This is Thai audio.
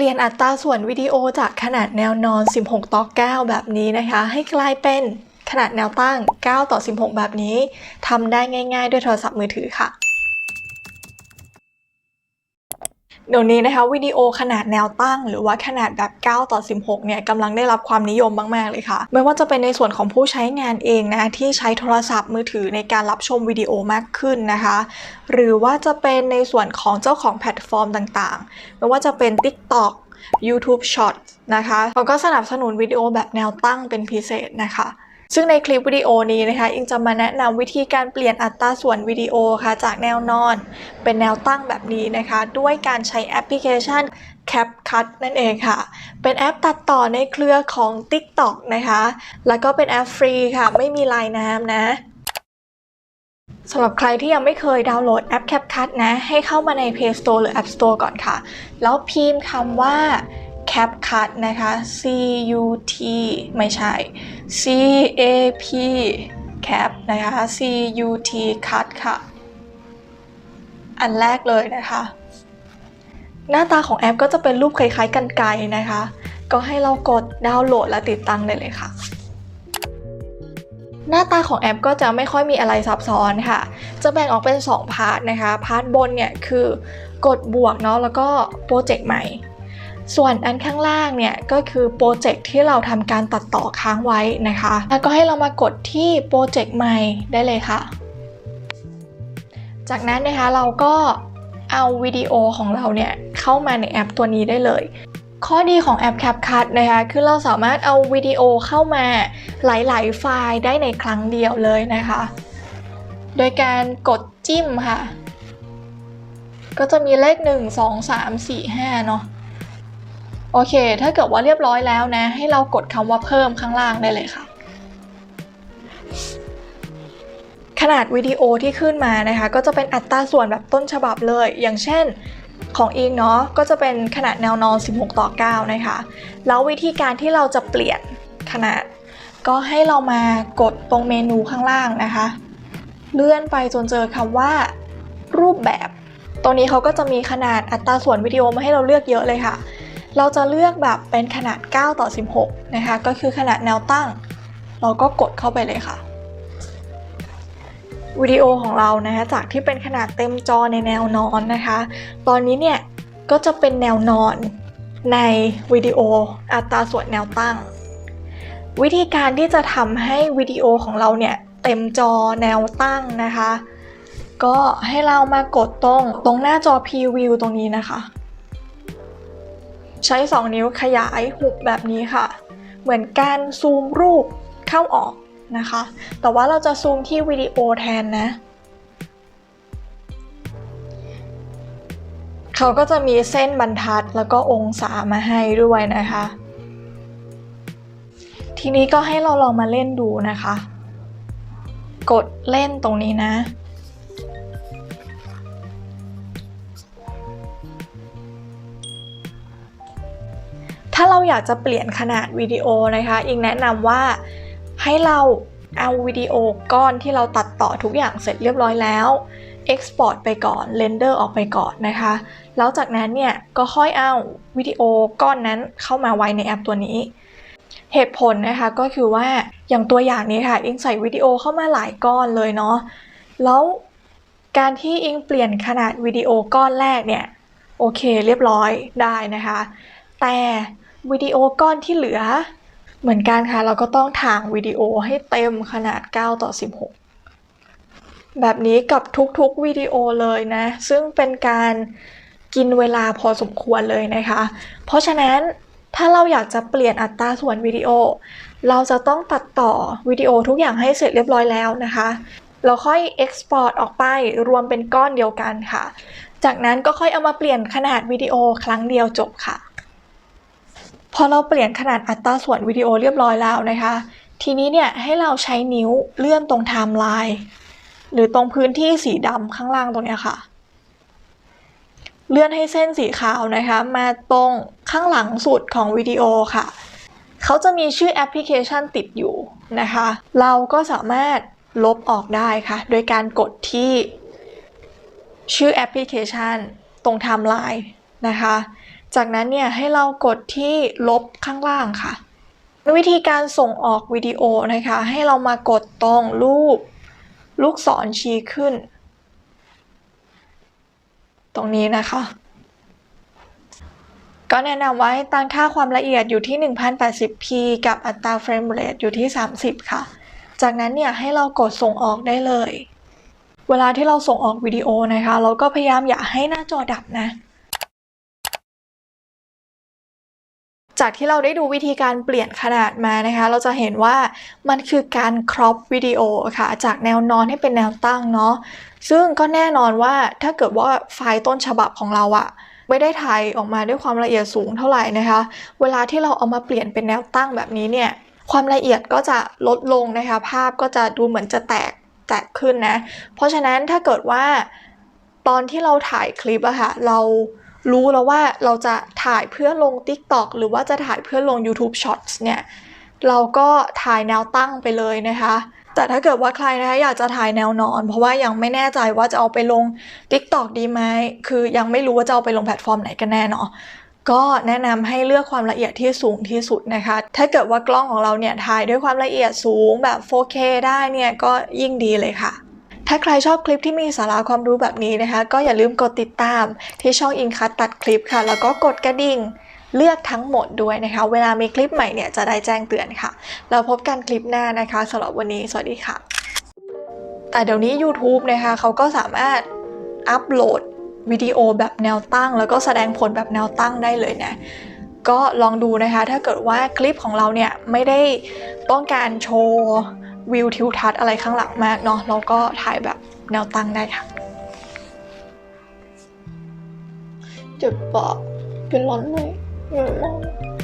เปลี่ยนอัตราส่วนวิดีโอจากขนาดแนวนอน 16 ต่อ 9 แบบนี้นะคะ ให้กลายเป็นขนาดแนวตั้ง 9 ต่อ 16 แบบนี้ทำได้ง่าย ๆ ด้วยโทรศัพท์มือถือค่ะ เดี๋ยวนี้นะคะวิดีโอขนาดแนวตั้ง หรือว่าขนาดแบบ 9 ต่อ 16 เนี่ยกำลังได้รับความนิยมมาก ๆ เลยค่ะ ไม่ว่าจะเป็นในส่วนของผู้ใช้งานเองนะที่ใช้โทรศัพท์มือถือในการรับชมวิดีโอมากขึ้นนะคะ หรือว่าจะเป็นในส่วนของเจ้าของแพลตฟอร์มต่างๆ ไม่ว่าจะเป็น TikTok YouTube Short นะคะเขาก็สนับสนุนวิดีโอแบบแนวตั้งเป็นพิเศษนะคะ ซึ่งในคลิปวิดีโอนี้นะคะอิงจะมาแนะนำวิธีการเปลี่ยนอัตราส่วนวิดีโอค่ะจากแนวนอน เป็นแนวตั้งแบบนี้นะคะ ด้วยการใช้แอปพลิเคชัน CapCut นั่นเองค่ะ เป็นแอปตัดต่อในเครือของ TikTok นะคะ แล้วก็เป็นแอปฟรีค่ะ ไม่มีลายน้ำนะสำหรับใครที่ยังไม่เคยดาวน์โหลดแอป CapCut นะ ให้เข้ามาใน Play Store หรือ App Store ก่อนค่ะ แล้วพิมพ์คำว่า CapCut นะคะ C U T ไม่ใช่ C A P Cap นะคะ C U T Cut ค่ะ อันแรกเลยนะคะ หน้าตาของแอปก็จะเป็นรูปคล้ายๆกันไกรนะคะ ก็ให้เรากดดาวน์โหลดและติดตั้งได้เลยค่ะหน้าตาของแอปก็จะไม่ค่อยมีอะไรซับซ้อนค่ะ จะแบ่งออกเป็น 2 พาร์ทนะคะ พาร์ทบนเนี่ยคือกดบวกเนาะแล้วก็โปรเจกต์ใหม่ ส่วนอันข้างล่างเนี่ยก็คือโปรเจกต์ที่เราทำการตัดต่อค้างไว้นะคะ แล้วก็ให้เรามากดที่โปรเจกต์ใหม่ได้เลยค่ะ จากนั้นนะคะเราก็เอาวิดีโอของเราเนี่ยเข้ามาในแอปตัวนี้ได้เลย ข้อดีของแอป CapCut นะคะคือเราสามารถเอาวิดีโอเข้ามาหลาย ๆ ไฟล์ได้ในครั้งเดียวเลยนะคะ โดยการกดจิ้มค่ะ ก็จะมีเลข 1 2 3 4 5 เนาะ โอเค ถ้าเกิดว่าเรียบร้อยแล้วนะ ให้เรากดคำว่าเพิ่มข้างล่างได้เลยค่ะ ขนาดวิดีโอที่ขึ้นมานะคะ ก็จะเป็นอัตราส่วนแบบต้นฉบับเลย อย่างเช่นของอิงเนาะก็จะเป็นขนาดแนวนอน 16 ต่อ 9 นะคะ แล้ววิธีการที่เราจะเปลี่ยนขนาด ก็ให้เรามากดตรงเมนูข้างล่างนะคะ เลื่อนไปจนเจอคำว่า รูปแบบ ตรงนี้เขาก็จะมีขนาดอัตราส่วนวิดีโอมาให้เราเลือกเยอะเลยค่ะ เราจะเลือกแบบเป็นขนาด 9 ต่อ 16 นะคะ ก็คือขนาดแนวตั้ง เราก็กดเข้าไปเลยค่ะ วิดีโอของเรานะคะ จากที่เป็นขนาดเต็มจอในแนวนอนนะคะ ตอนนี้เนี่ยก็จะเป็นแนวนอนในวิดีโออัตราส่วนแนวตั้ง วิธีการที่จะทำให้วิดีโอของเราเนี่ยเต็มจอแนวตั้งนะคะ ก็ให้เรามากดตรงตรงหน้าจอ Preview ตรงนี้นะคะ ใช้ 2 นิ้วขยายหุบแบบนี้ค่ะ เหมือนการซูมรูปเข้าออกนะคะ แต่ว่าเราจะซูมที่วิดีโอแทนนะ เขาก็จะมีเส้นบรรทัดแล้วก็องศามาให้ด้วยนะคะ ทีนี้ก็ให้เราลองมาเล่นดูนะคะ กดเล่นตรงนี้นะ อยากจะเปลี่ยนขนาดวิดีโอนะคะ อิงแนะนำว่าให้เราเอาวิดีโอก้อนที่เราตัดต่อทุกอย่างเสร็จเรียบร้อยแล้ว Export ไปก่อน Render ออกไปก่อนนะคะ แล้วจากนั้นเนี่ยก็ค่อยเอาวิดีโอก้อนนั้นเข้ามาไว้ในแอปตัวนี้ เหตุผลนะคะก็คือว่าอย่างตัวอย่างนี้ค่ะ อิงใส่วิดีโอเข้ามาหลายก้อนเลยเนาะ แล้วการที่อิงเปลี่ยนขนาดวิดีโอก้อนแรกเนี่ยโอเคเรียบร้อยได้นะคะ แต่วิดีโอก้อนที่เหลือ เหมือนกันค่ะเราก็ต้องถ่างวิดีโอให้เต็มขนาด 9 ต่อ 16 แบบนี้กับทุกๆวิดีโอเลยนะ ซึ่งเป็นการกินเวลาพอสมควรเลยนะคะ เพราะฉะนั้นถ้าเราอยากจะเปลี่ยนอัตราส่วนวิดีโอ เราจะต้องตัดต่อวิดีโอทุกอย่างให้เสร็จเรียบร้อยแล้วนะคะ เราค่อย Export ออกไปรวมเป็นก้อนเดียวกันค่ะ จากนั้นก็ค่อยเอามาเปลี่ยนขนาดวิดีโอครั้งเดียวจบค่ะ พอเราเปลี่ยนขนาดอัตราส่วนวิดีโอเรียบร้อยแล้วนะคะ ทีนี้เนี่ยให้เราใช้นิ้วเลื่อนตรงไทม์ไลน์หรือตรงพื้นที่สีดำข้างล่างตรงนี้ค่ะ เลื่อนให้เส้นสีขาวนะคะ มาตรงข้างหลังสุดของวิดีโอค่ะ เขาจะมีชื่อแอปพลิเคชันติดอยู่นะคะ เราก็สามารถลบออกได้ค่ะ โดยการกดที่ชื่อแอปพลิเคชันตรงไทม์ไลน์นะคะ จากนั้นเนี่ยให้เรากดที่ลบข้างล่างค่ะ วิธีการส่งออกวิดีโอนะคะ ให้เรามากดตรงรูป ลูกศรชี้ขึ้น ตรงนี้นะคะ ก็แนะนำว่าให้ตั้งค่าความละเอียดอยู่ที่ 1080p กับอัตราเฟรมเรทอยู่ที่ 30 ค่ะ จากนั้นเนี่ยให้เรากดส่งออกได้เลย เวลาที่เราส่งออกวิดีโอนะคะ เราก็พยายามอย่าให้หน้าจอดับนะ จากที่เราได้ดูวิธีการเปลี่ยนขนาดมานะคะ เราจะเห็นว่ามันคือการครอปวิดีโอค่ะ จากแนวนอนให้เป็นแนวตั้งเนาะ ซึ่งก็แน่นอนว่าถ้าเกิดว่าไฟล์ต้นฉบับของเราอะไม่ได้ถ่ายออกมาด้วยความละเอียดสูงเท่าไหร่นะคะ เวลาที่เราเอามาเปลี่ยนเป็นแนวตั้งแบบนี้เนี่ย ความละเอียดก็จะลดลงนะคะ ภาพก็จะดูเหมือนจะแตกแตกขึ้นนะ เพราะฉะนั้นถ้าเกิดว่าตอนที่เราถ่ายคลิปอะค่ะ เรา รู้แล้วว่าเราจะถ่ายเพื่อลง TikTok หรือว่าจะถ่ายเพื่อลง YouTube Shorts เนี่ยเราก็ถ่ายแนวตั้งไปเลยนะคะ แต่ถ้าเกิดว่าใครนะคะอยากจะถ่ายแนวนอน เพราะว่ายังไม่แน่ใจว่าจะเอาไปลง TikTok ดีไหมคือยังไม่รู้ว่าจะเอาไปลงแพลตฟอร์มไหนกันแน่เนาะก็แนะนำให้เลือกความละเอียดที่สูงที่สุดนะคะ ถ้าเกิดว่ากล้องของเราเนี่ยถ่ายด้วยความละเอียดสูงแบบ 4K ได้เนี่ยก็ยิ่งดีเลยค่ะ ถ้าใครชอบคลิปที่มีสาระความรู้แบบนี้นะคะ ก็อย่าลืมกดติดตามที่ช่องอินคัตตัดคลิปค่ะ แล้วก็กดกระดิ่งเลือกทั้งหมดด้วยนะคะ เวลามีคลิปใหม่เนี่ยจะได้แจ้งเตือนค่ะแล้วพบกันคลิปหน้านะคะสำหรับวันนี้สวัสดีค่ะ แต่เดี๋ยวนี้ YouTube นะคะเขาก็สามารถอัปโหลดวิดีโอแบบแนวตั้ง แล้วก็แสดงผลแบบแนวตั้งได้เลยนะก็ลองดูนะคะ ถ้าเกิดว่าคลิปของเราเนี่ยไม่ได้ต้องการโชว์ วิวทิวทัศน์อะไรข้างหลังมากเนาะแล้วก็ถ่ายแบบแนวตั้งได้ค่ะ จุดปาะเป็นร้อนเลยอืม